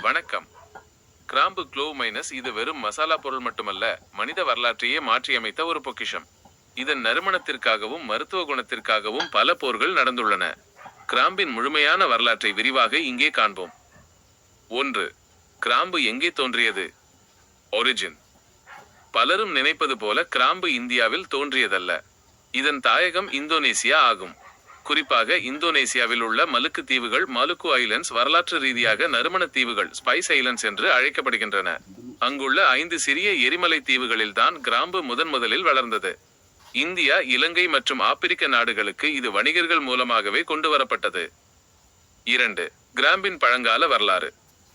வணக்கம். கிராம்பு gloo minus இது வெறும் மசாலா பொருள் மட்டுமல்ல மனித வரலாற்றையே மாற்றியமைத்த ஒரு பொக்கிஷம். இதன் நறுமணத்திற்காகவும் மருத்துவ குணத்திற்காகவும் பல போர்கள் நடந்துள்ளன. கிராம்பின் முழுமையான வரலாற்றை விரிவாக இங்கே காண்போம். ஒன்று கிராம்பு எங்கே தோன்றியது? ஒரிஜின் பலரும் நினைப்பது போல கிராம்பு இந்தியாவில் தோன்றியதல்ல. இதன் தாயகம் இந்தோனேசியா ஆகும். குறிப்பாக இந்தோனேசியாவில் உள்ள மலுக்கு தீவுகள் மலுக்கு ஐலண்ட்ஸ் வரலாற்று ரீதியாக நறுமண தீவுகள் ஸ்பைஸ் ஐலண்ட்ஸ் என்று அழைக்கப்படுகின்றன. அங்குள்ள ஐந்து சிறிய எரிமலை தீவுகளில்தான் கிராம்பு முதன் முதலில் வளர்ந்தது. இந்தியா இலங்கை மற்றும் ஆப்பிரிக்க நாடுகளுக்கு இது வணிகர்கள் மூலமாகவே கொண்டு வரப்பட்டது. இரண்டு கிராம்பின் பழங்கால வரலாறு.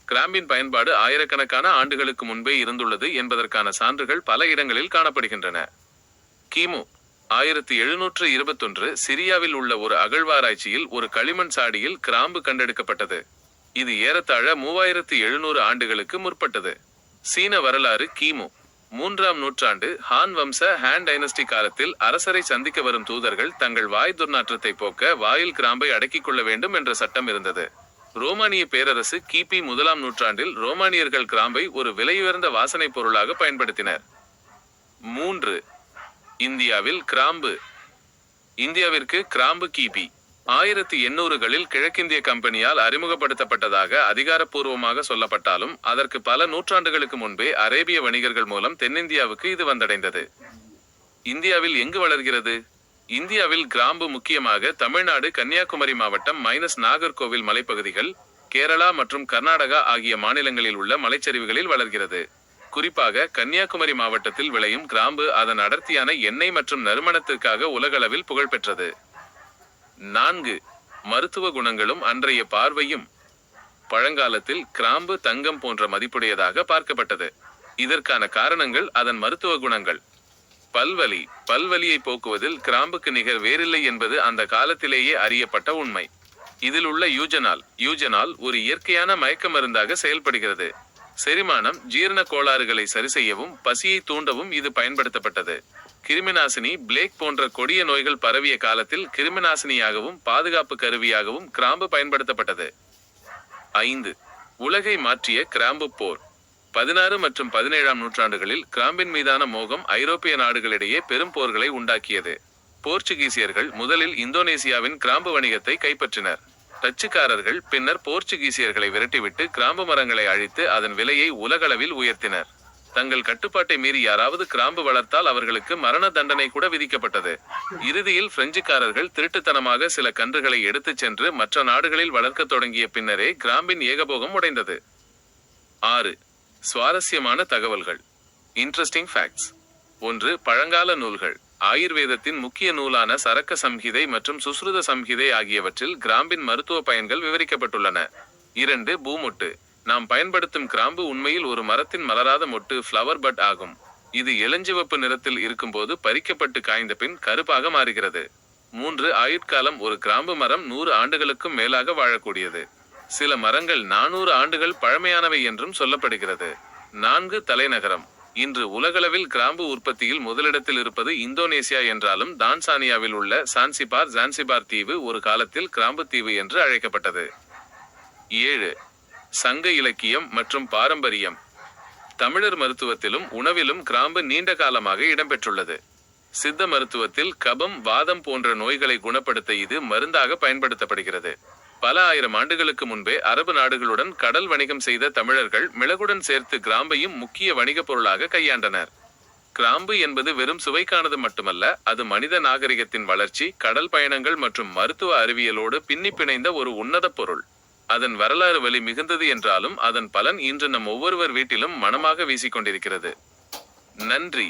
கிராம்பின் பயன்பாடு ஆயிரக்கணக்கான ஆண்டுகளுக்கு முன்பே இருந்துள்ளது என்பதற்கான சான்றுகள் பல இடங்களில் காணப்படுகின்றன. கிமு ஆயிரத்தி எழுநூற்று இருபத்தொன்று சிரியாவில் உள்ள ஒரு அகழ்வாராய்ச்சியில் ஒரு களிமண் சாடியில் கிராம்பு கண்டெடுக்கப்பட்டது. இது ஏறத்தாழ மூவாயிரத்து எழுநூறு ஆண்டுகளுக்கு முற்பட்டது. சீன வரலாறு கிமு. மூன்றாம் நூற்றாண்டு ஹான் வம்ச ஹான் டைனஸ்டி காலத்தில் அரசரை சந்திக்க வரும் தூதர்கள் தங்கள் வாய் துர்நாற்றத்தை போக்க வாயில் கிராம்பை அடக்கிக் கொள்ள வேண்டும் என்ற சட்டம் இருந்தது. ரோமானிய பேரரசு கிபி முதலாம் நூற்றாண்டில் ரோமானியர்கள் கிராம்பை ஒரு விலையுயர்ந்த வாசனைப் பொருளாக பயன்படுத்தினர். மூன்று இந்தியாவில் கிராம்பு. இந்தியாவிற்கு கிராம்பு கிபி ஆயிரத்தி எண்ணூறுகளில் கிழக்கிந்திய கம்பெனியால் அறிமுகப்படுத்தப்பட்டதாக அதிகாரப்பூர்வமாக சொல்லப்பட்டாலும் அதற்கு பல நூற்றாண்டுகளுக்கு முன்பே அரேபிய வணிகர்கள் மூலம் தென்னிந்தியாவுக்கு இது வந்தடைந்தது. இந்தியாவில் எங்கு வளர்கிறது? இந்தியாவில் கிராம்பு முக்கியமாக தமிழ்நாடு கன்னியாகுமரி மாவட்டம் மைனஸ் நாகர்கோவில் மலைப்பகுதிகள் கேரளா மற்றும் கர்நாடகா ஆகிய மாநிலங்களில் உள்ள மலைச்சரிவுகளில் வளர்கிறது. குறிப்பாக கன்னியாகுமரி மாவட்டத்தில் விளையும் கிராம்பு அதன் அடர்த்தியான எண்ணெய் மற்றும் நறுமணத்திற்காக உலகளவில் புகழ்பெற்றது. நான்கு மருத்துவ குணங்களும் அன்றைய பார்வையும் பழங்காலத்தில் கிராம்பு தங்கம் போன்ற மதிப்புடையதாக பார்க்கப்பட்டது. இதற்கான காரணங்கள் அதன் மருத்துவ குணங்கள். பல்வலி பல்வலியை போக்குவதில் கிராம்புக்கு நிகர் வேறில்லை என்பது அந்த காலத்திலேயே அறியப்பட்ட உண்மை. இதில் உள்ள யூஜனால் யூஜனால் ஒரு இயற்கையான மயக்க மருந்தாக செயல்படுகிறது. செரிமானம் ஜீரண கோளாறுகளை சரி செய்யவும் பசியை தூண்டவும் இது பயன்படுத்தப்பட்டது. கிருமிநாசினி பிளேக் போன்ற கொடிய நோய்கள் பரவிய காலத்தில் கிருமிநாசினியாகவும் பாதுகாப்பு கருவியாகவும் கிராம்பு பயன்படுத்தப்பட்டது. ஐந்து உலகை மாற்றிய கிராம்பு போர். பதினாறு மற்றும் பதினேழாம் நூற்றாண்டுகளில் கிராம்பின் மீதான மோகம் ஐரோப்பிய நாடுகளிடையே பெரும் போர்களை உண்டாக்கியது. போர்ச்சுகீசியர்கள் முதலில் இந்தோனேசியாவின் கிராம்பு வணிகத்தை கைப்பற்றினர். டச்சுக்காரர்கள் பின்னர் போர்ச்சுகீசியர்களை விரட்டிவிட்டு கிராம்பு மரங்களை அழித்து அதன் விலையை உலகளவில் உயர்த்தினர். தங்கள் கட்டுப்பாட்டை மீறி யாராவது கிராம்பு வளர்த்தால் அவர்களுக்கு மரண தண்டனை கூட விதிக்கப்பட்டது. இறுதியில் பிரெஞ்சுக்காரர்கள் திருட்டுத்தனமாக சில கன்றுகளை எடுத்துச் சென்று மற்ற நாடுகளில் வளர்க்கத் தொடங்கிய பின்னரே கிராம்பின் ஏகபோகம் உடைந்தது. ஆறு. சுவாரஸ்யமான தகவல்கள். இன்ட்ரெஸ்டிங் ஃபேக்ட்ஸ் ஒன்று பழங்கால நூல்கள். ஆயுர்வேதத்தின் முக்கிய நூலான சரக்க சம்ஹிதை மற்றும் சுஸ்ருத சம்ஹிதை ஆகியவற்றில் கிராம்பின் மருத்துவ பயன்கள் விவரிக்கப்பட்டுள்ளன. இரண்டு பூமொட்டு. நாம் பயன்படுத்தும் கிராம்பு உண்மையில் ஒரு மரத்தின் மலராத மொட்டு ஃப்ளவர் பட் ஆகும். இது இளஞ்சிவப்பு நிறத்தில் இருக்கும்போது பறிக்கப்பட்டு காய்ந்த பின் கருப்பாக மாறுகிறது. மூன்று ஆயுட்காலம் ஒரு கிராம்பு மரம் நூறு ஆண்டுகளுக்கும் மேலாக வாழக்கூடியது. சில மரங்கள் நானூறு ஆண்டுகள் பழமையானவை என்றும் சொல்லப்படுகிறது. நான்கு தலைநகரம். இன்று உலகளவில் கிராம்பு உற்பத்தியில் முதலிடத்தில் இருப்பது இந்தோனேசியா என்றாலும் தான்சானியாவில் உள்ள சான்சிபார் ஜான்சிபார் தீவு ஒரு காலத்தில் கிராம்பு தீவு என்று அழைக்கப்பட்டது. ஏழு. சங்க இலக்கியம் மற்றும் பாரம்பரியம். தமிழர் மருத்துவத்திலும் உணவிலும் கிராம்பு நீண்ட காலமாக இடம்பெற்றுள்ளது. சித்த மருத்துவத்தில் கபம் வாதம் போன்ற நோய்களை குணப்படுத்த இது மருந்தாக பயன்படுத்தப்படுகிறது. பல ஆயிரம் ஆண்டுகளுக்கு முன்பே அரபு நாடுகளுடன் கடல் வணிகம் செய்த தமிழர்கள் மிளகுடன் சேர்த்து கிராம்பையும் முக்கிய வணிகப் பொருளாக கையாண்டனர். கிராம்பு என்பது வெறும் சுவைக்கானது மட்டுமல்ல அது மனித நாகரிகத்தின் வளர்ச்சி கடல் பயணங்கள் மற்றும் மருத்துவ அறிவியலோடு பின்னி பிணைந்த ஒரு உன்னத பொருள். அதன் வரலாறு வலி மிகுந்தது என்றாலும் அதன் பலன் இன்று நம் ஒவ்வொருவர் வீட்டிலும் மனமாக வீசிக்கொண்டிருக்கிறது. நன்றி.